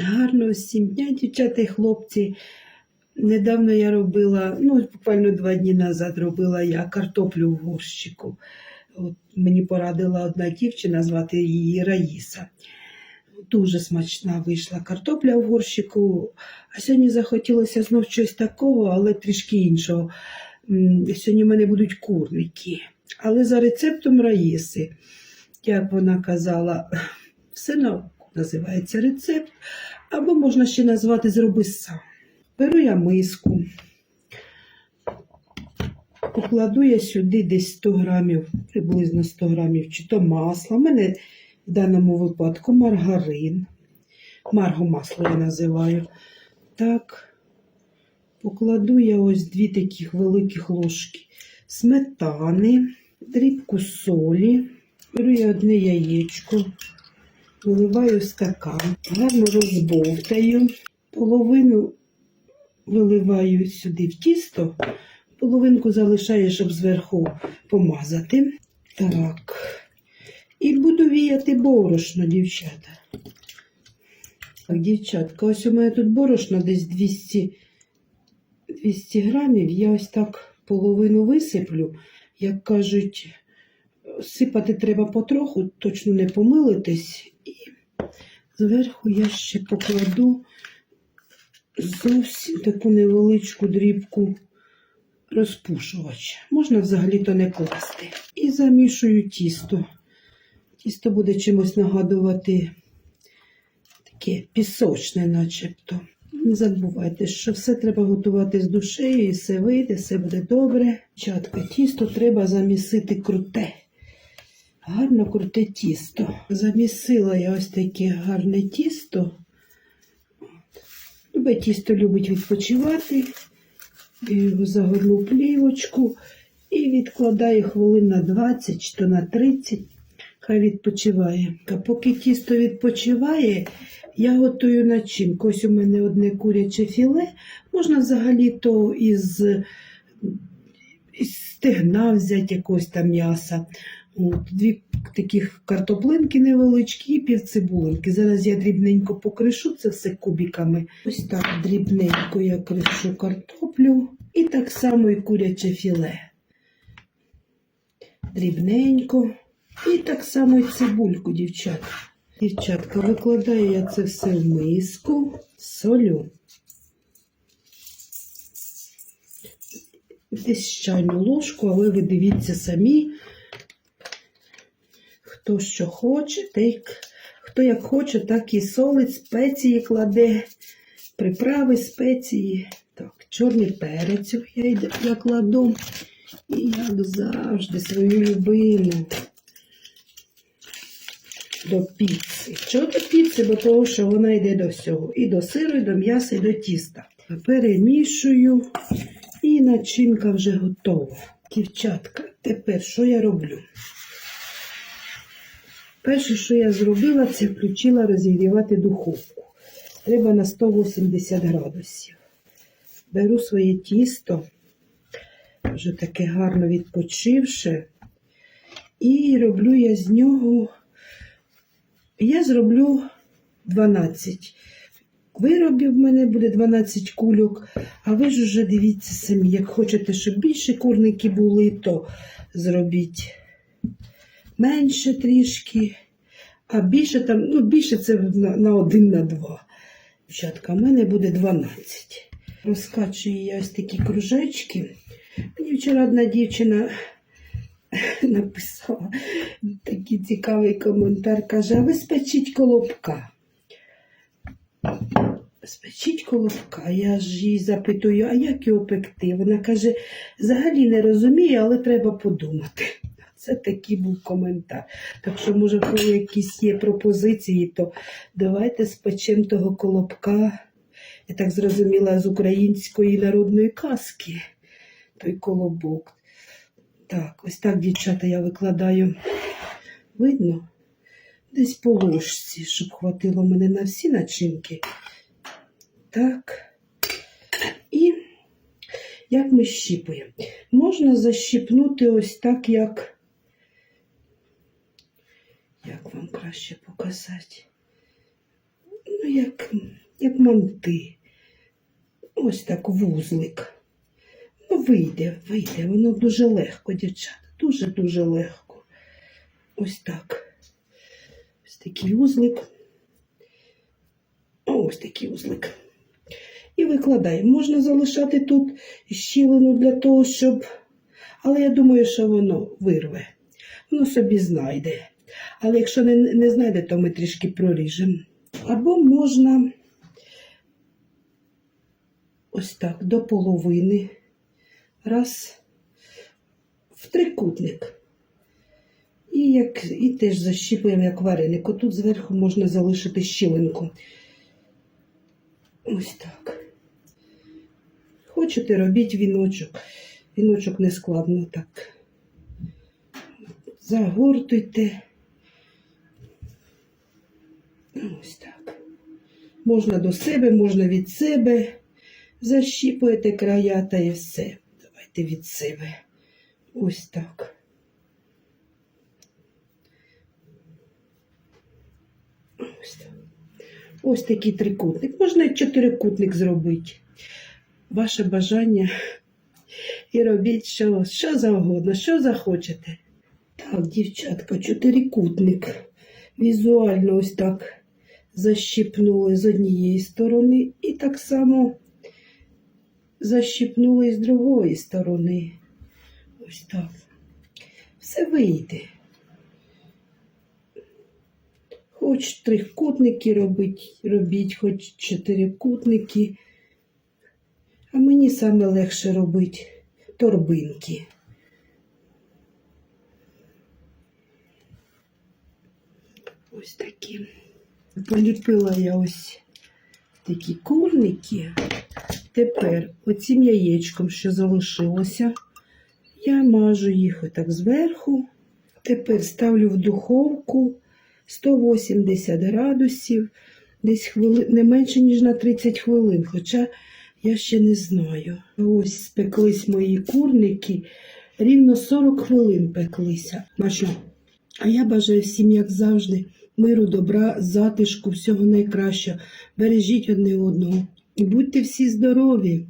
Гарного всім дня, дівчата і хлопці. Недавно я робила, ну буквально два дні назад робила я картоплю в горщику. От мені порадила одна дівчина, звати її Раїса. Дуже смачна вийшла картопля в горщику. А сьогодні захотілося знов щось такого, але трішки іншого. Сьогодні в мене будуть курники. Але за рецептом Раїси, як вона казала, все на називається рецепт, або можна ще назвати зроби сам. Беру я миску, покладу я сюди десь 100 грамів, приблизно 100 грамів, чи то масло. У мене в даному випадку маргарин. Марго масло я називаю. Так, покладу я ось дві таких великих ложки сметани, дрібку солі. Беру я одне яєчко, виливаю стакан, гарно розбовтаю, половину виливаю сюди в тісто, половинку залишаю, щоб зверху помазати. Так. І буду віяти борошно, дівчата. Так, дівчатка, ось у мене тут борошно десь 200, 200 грамів. Я ось так половину висиплю. Як кажуть, сипати треба потроху, точно не помилитись. Зверху я ще покладу зовсім таку невеличку дрібку розпушувач. Можна взагалі-то не класти. І замішую тісто. Тісто буде чимось нагадувати таке пісочне, начебто. Не забувайте, що все треба готувати з душею, і все вийде, все буде добре. Чатка, тісто треба замісити круте. Гарно круте тісто. Замісила я ось таке гарне тісто. Любе тісто любить відпочивати. Я його загорну плівочку і відкладаю хвилин на 20 чи то на 30. Хай відпочиває. А поки тісто відпочиває, я готую начинку. Ось у мене одне куряче філе. Можна взагалі то із, із стегна взяти якогось там м'яса. От, дві таких картоплинки невеличкі і півцибулинки. Зараз я дрібненько покришу це все кубиками. Ось так дрібненько я кришу картоплю. І так само і куряче філе. Дрібненько. І так само і цибульку, дівчатка. Дівчатка, викладаю я це все в миску, солю. Десь чайну ложку, але ви дивіться самі, хто що хоче, так, хто як хоче, так і солить, спеції кладе, приправи, спеції. Так, чорний перець я, я кладу. І як завжди свою любиму до піци. Чого до піци? Бо того, що вона йде до всього. І до сиру, і до м'яса, і до тіста. Перемішую, і начинка вже готова. Дівчатка, тепер що я роблю? Перше, що я зробила, це включила розігрівати духовку. Треба на 180 градусів. Беру своє тісто, вже таке гарно відпочивши, і роблю я з нього я зроблю 12 виробів. В мене буде 12 кульок. А ви ж уже дивіться самі, як хочете, щоб більше курники були, то зробіть менше трішки. А більше там, ну більше це на, на один, на два. Дівчатка, в мене буде 12. Розкачую я ось такі кружечки. Мені вчора одна дівчина написала такий цікавий коментар. Каже, а ви спечіть колобка. Спечіть колобка. Я ж їй запитую, а як його пекти? Вона каже, взагалі не розуміє, але треба подумати. Це такий був коментар. Так що, може, кого якісь є пропозиції, то давайте спечемо того колобка. Я так зрозуміла з української народної казки. Той колобок. Так, ось так, дівчата, я викладаю. Видно? Десь по ложці, щоб хватило мене на всі начинки. Так. І як ми щіпуємо? Можна защіпнути ось так, як. Як вам краще показати? Ну, як, як манти. Ось так вузлик. Ну, вийде, вийде. Воно дуже легко, дівчата. Дуже-дуже легко. Ось так. Ось такий узлик. Ось такий узлик. І викладаємо. Можна залишати тут щілину для того, щоб. Але я думаю, що воно вирве. Воно собі знайде. Але якщо не, не знайде, то ми трішки проріжемо. Або можна ось так до половини. Раз в трикутник. І, як, і теж защіпуємо як вареник. Отут зверху можна залишити щілинку. Ось так. Хочете, робіть віночок. Віночок не складно так. Загортуйте. Ось так. Можна до себе, можна від себе. Защіпуєте края та і все. Давайте від себе. Ось так. Ось так. Ось такий трикутник. Можна і чотирикутник зробити. Ваше бажання. І робіть що, що завгодно, що захочете. Так, дівчатка, чотирикутник. Візуально ось так защіпнули з однієї сторони і так само защіпнули з другої сторони. Ось так. Все вийде. Хоч трикутники робіть, робіть, хоч чотирикутники. Мені саме легше робити торбинки. Ось такі. Поліпила я ось такі курники. Тепер оцим яєчком, що залишилося, я мажу їх отак зверху. Тепер ставлю в духовку 180 градусів, десь хвили... не менше, ніж на 30 хвилин, хоча я ще не знаю. Ось спеклись мої курники, рівно 40 хвилин пеклися. Маша, а я бажаю всім, як завжди, миру, добра, затишку, всього найкращого. Бережіть одне одного і будьте всі здорові!